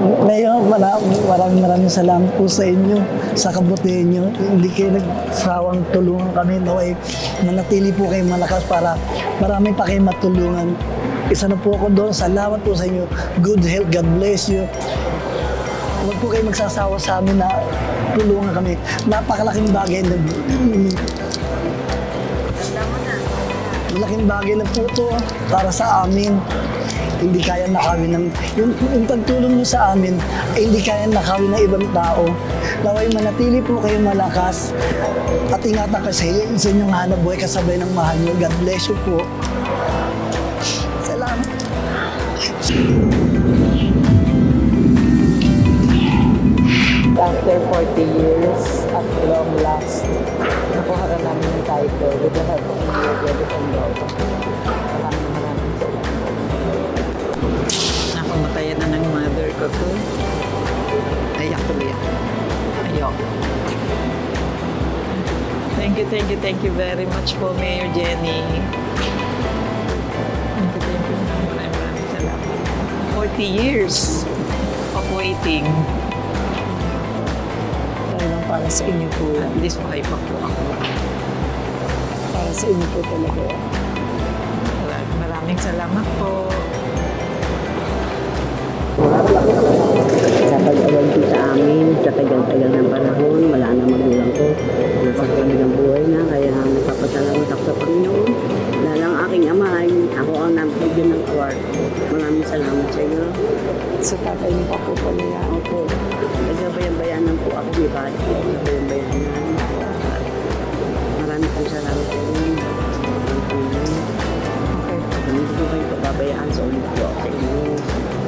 Mayor, maraming, maraming maraming salamat po sa inyo, sa kabutihan nyo. Hindi kayo nagsawang tulungan kami. Naway, manatili po kayo malakas para marami pa kayo matulungan. Isa na po ako doon. Salamat po sa inyo. Good health. God bless you. Huwag po kayo magsasawa sa amin na tulungan kami. Napakalaking bagay na Malaking bagay na po ito para sa amin. Hindi kaya nakawin ng... Yung, yung pagtulong nyo sa amin, ay hindi kaya nakawin ng ibang tao. Naway manatili po kayo malakas at ingatan kasi sa inyong hanap buhay kasabay ng mahal nyo. God bless you po. Salamat. After 40 years, at long last, nakuha na namin yung title with the help of Mayor Debbie Pandoro. Maraming ng mother ko to. Ayak tuloy ako. Ayok. Thank you, thank you, thank you very much po, Mayor Jenny. Thank you, thank you. Maraming maraming salamat. 40 years of waiting. Talagang para sa inyo po. At least buhay pa po ako. Para sa inyo po talaga. Maraming salamat po. Sa tagal-tagal ng panahon, wala na magulang ko. Nasa kanilang buhay na, kaya nagpapasalamat ako sa Panginoon. Dahil ang aking ama ay ako ang nabigyan ng award. Maraming salamat sa iyo. Sa tatay niyo po pala yan. Opo, nagbabayan-bayanan po ako ni Bati. Nagbabayan-bayanan. Maraming pong salamat sa iyo. Okay. Hindi ko kayo pababayaan sa ulit ko sa inyo.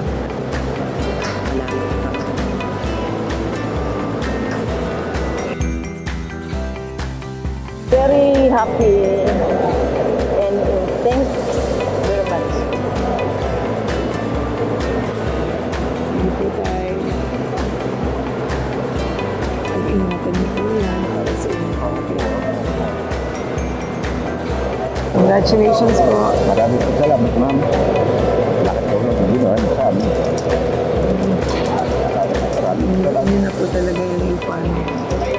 Happy and thanks very much. Hindi po tayo. Pag-ingatan niyo po yan para sa inyo. Congratulations po. Maraming po salamat, ma'am. Lahat po ng ginawa niyo sa amin. Maraming salamat. Na po talaga yung niyo.